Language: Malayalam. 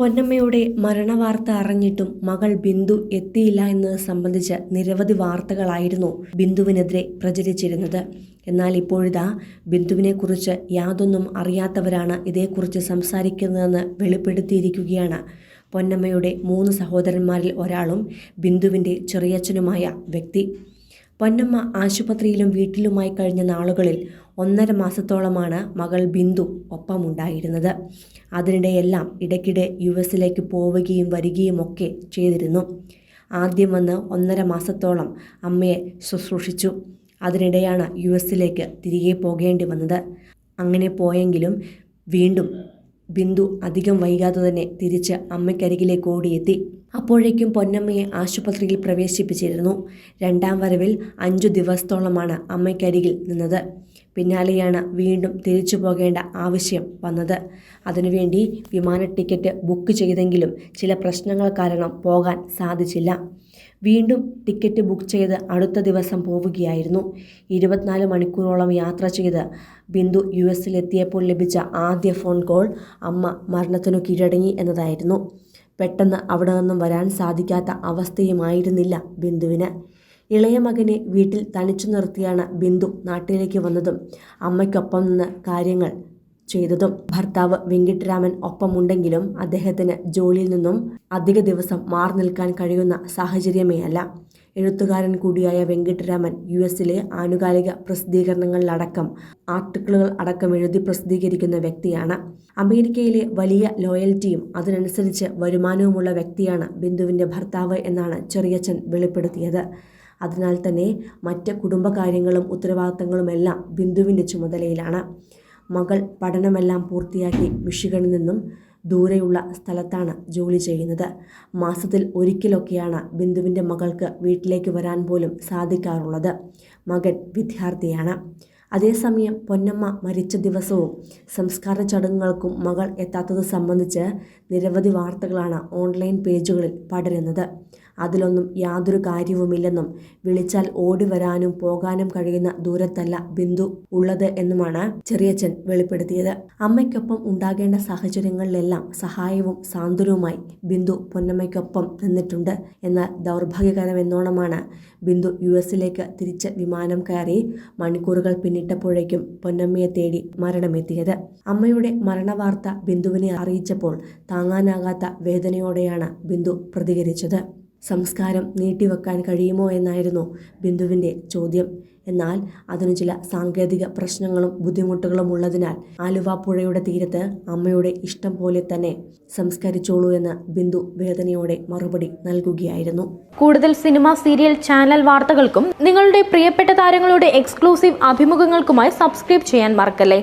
പൊന്നമ്മയുടെ മരണവാർത്ത അറിഞ്ഞിട്ടും മകൾ ബിന്ദു എത്തിയില്ല എന്നത് സംബന്ധിച്ച് നിരവധി വാർത്തകളായിരുന്നു ബിന്ദുവിനെതിരെ പ്രചരിച്ചിരുന്നത്. എന്നാൽ ഇപ്പോഴിതാ ബിന്ദുവിനെക്കുറിച്ച് യാതൊന്നും അറിയാത്തവരാണ് ഇതേക്കുറിച്ച് സംസാരിക്കുന്നതെന്ന് വെളിപ്പെടുത്തിയിരിക്കുകയാണ്. പൊന്നമ്മയുടെ മൂന്ന് സഹോദരന്മാരിൽ ഒരാളും ബിന്ദുവിന്റെ ചെറിയച്ഛനുമായ വ്യക്തി. പൊന്നമ്മ ആശുപത്രിയിലും വീട്ടിലുമായി കഴിഞ്ഞ നാളുകളിൽ ഒന്നര മാസത്തോളമാണ് മകൾ ബിന്ദു ഒപ്പമുണ്ടായിരുന്നത്. അതിനിടെയെല്ലാം ഇടയ്ക്കിടെ യു എസിലേക്ക് പോവുകയും വരികയും ഒക്കെ ചെയ്തിരുന്നു. ആദ്യം വന്ന് ഒന്നര മാസത്തോളം അമ്മയെ ശുശ്രൂഷിച്ചു. അതിനിടെയാണ് യു എസിലേക്ക് തിരികെ പോകേണ്ടി വന്നത്. അങ്ങനെ പോയെങ്കിലും വീണ്ടും ബിന്ദു അധികം വൈകാതെ തന്നെ തിരിച്ച് അമ്മയ്ക്കരികിലേക്ക് ഓടിയെത്തി. അപ്പോഴേക്കും പൊന്നമ്മയെ ആശുപത്രിയിൽ പ്രവേശിപ്പിച്ചിരുന്നു. രണ്ടാം വരവിൽ അഞ്ചു ദിവസത്തോളമാണ് അമ്മയ്ക്കരികിൽ നിന്നത്. പിന്നാലെയാണ് വീണ്ടും തിരിച്ചു പോകേണ്ട ആവശ്യം വന്നത്. അതിനുവേണ്ടി വിമാന ടിക്കറ്റ് ബുക്ക് ചെയ്തെങ്കിലും ചില പ്രശ്നങ്ങൾ കാരണം പോകാൻ സാധിച്ചില്ല. വീണ്ടും ടിക്കറ്റ് ബുക്ക് ചെയ്ത് അടുത്ത ദിവസം പോവുകയായിരുന്നു. ഇരുപത്തിനാല് മണിക്കൂറോളം യാത്ര ചെയ്ത് ബിന്ദു യു എസിലെത്തിയപ്പോൾ ലഭിച്ച ആദ്യ ഫോൺ കോൾ അമ്മ മരണത്തിനു കീഴടങ്ങി എന്നതായിരുന്നു. പെട്ടെന്ന് അവിടെ നിന്നും വരാൻ സാധിക്കാത്ത അവസ്ഥയുമായിരുന്നില്ല ബിന്ദുവിന്. ഇളയ മകനെ വീട്ടിൽ തനിച്ചു നിർത്തിയാണ് ബിന്ദു നാട്ടിലേക്ക് വന്നതും അമ്മയ്ക്കൊപ്പം നിന്ന് കാര്യങ്ങൾ ചെയ്തതും ഭർത്താവ് വെങ്കിട്ടരാമൻ ഒപ്പമുണ്ടെങ്കിലും അദ്ദേഹത്തിന് ജോലിയിൽ നിന്നും അധിക ദിവസം മാറി നിൽക്കാൻ കഴിയുന്ന സാഹചര്യമേ അല്ല. എഴുത്തുകാരൻ കൂടിയായ വെങ്കിട്ടരാമൻ യു എസിലെ ആനുകാലിക പ്രസിദ്ധീകരണങ്ങളിലടക്കം ആർട്ടിക്കിളുകൾ അടക്കം എഴുതി പ്രസിദ്ധീകരിക്കുന്ന വ്യക്തിയാണ്. അമേരിക്കയിലെ വലിയ ലോയൽറ്റിയും അതിനനുസരിച്ച് വരുമാനവുമുള്ള വ്യക്തിയാണ് ബിന്ദുവിന്റെ ഭർത്താവ് എന്നാണ് ചെറിയച്ചൻ വെളിപ്പെടുത്തിയത്. അതിനാൽ തന്നെ മറ്റ് കുടുംബകാര്യങ്ങളും ഉത്തരവാദിത്തങ്ങളുമെല്ലാം ബിന്ദുവിന്റെ ചുമതലയിലാണ്. മകൾ പഠനമെല്ലാം പൂർത്തിയാക്കി മിഷിഗണിൽ നിന്നും ദൂരെയുള്ള സ്ഥലത്താണ് ജോലി ചെയ്യുന്നത്. മാസത്തിൽ ഒരിക്കലൊക്കെയാണ് ബിന്ദുവിന്റെ മകൾക്ക് വീട്ടിലേക്ക് വരാൻ പോലും സാധിക്കാറുള്ളത്. മകൻ വിദ്യാർത്ഥിയാണ്. അതേസമയം പൊന്നമ്മ മരിച്ച ദിവസവും സംസ്കാര ചടങ്ങുകൾക്കും മകൾ എത്താത്തത് സംബന്ധിച്ച് നിരവധി വാർത്തകളാണ് ഓൺലൈൻ പേജുകളിൽ പടരുന്നത്. അതിലൊന്നും യാതൊരു കാര്യവുമില്ലെന്നും വിളിച്ചാൽ ഓടിവരാനും പോകാനും കഴിയുന്ന ദൂരത്തല്ല ബിന്ദു ഉള്ളത് എന്നുമാണ് ചെറിയച്ഛൻ വെളിപ്പെടുത്തിയത്. അമ്മയ്ക്കൊപ്പം ഉണ്ടാകേണ്ട സാഹചര്യങ്ങളിലെല്ലാം സഹായവും സാന്ത്വനവുമായി ബിന്ദു പൊന്നമ്മയ്ക്കൊപ്പം നിന്നിട്ടുണ്ട്. എന്നാൽ ദൗർഭാഗ്യകരമെന്നോണമാണ് ബിന്ദു യു എസിലേക്ക് തിരിച്ച് വിമാനം കയറി മണിക്കൂറുകൾ പിന്നിട്ടപ്പോഴേക്കും പൊന്നമ്മയെ തേടി മരണമെത്തിയത്. അമ്മയുടെ മരണവാർത്ത ബിന്ദുവിനെ അറിയിച്ചപ്പോൾ താങ്ങാനാകാത്ത വേദനയോടെയാണ് ബിന്ദു പ്രതികരിച്ചത്. സംസ്കാരം നീട്ടിവെക്കാൻ കഴിയുമോ എന്നായിരുന്നു ബിന്ദുവിന്റെ ചോദ്യം. എന്നാൽ അതിനു ചില സാങ്കേതിക പ്രശ്നങ്ങളും ബുദ്ധിമുട്ടുകളും ഉള്ളതിനാൽ ആലുവ പുഴയുടെ തീരത്ത് അമ്മയുടെ ഇഷ്ടം പോലെ തന്നെ സംസ്കരിച്ചോളൂ എന്ന് ബിന്ദു വേദനയോടെ മറുപടി നൽകുകയായിരുന്നു. കൂടുതൽ സിനിമ സീരിയൽ ചാനൽ വാർത്തകൾക്കും നിങ്ങളുടെ പ്രിയപ്പെട്ട താരങ്ങളുടെ എക്സ്ക്ലൂസീവ് അഭിമുഖങ്ങൾക്കുമായി സബ്സ്ക്രൈബ് ചെയ്യാൻ മറക്കല്ലേ?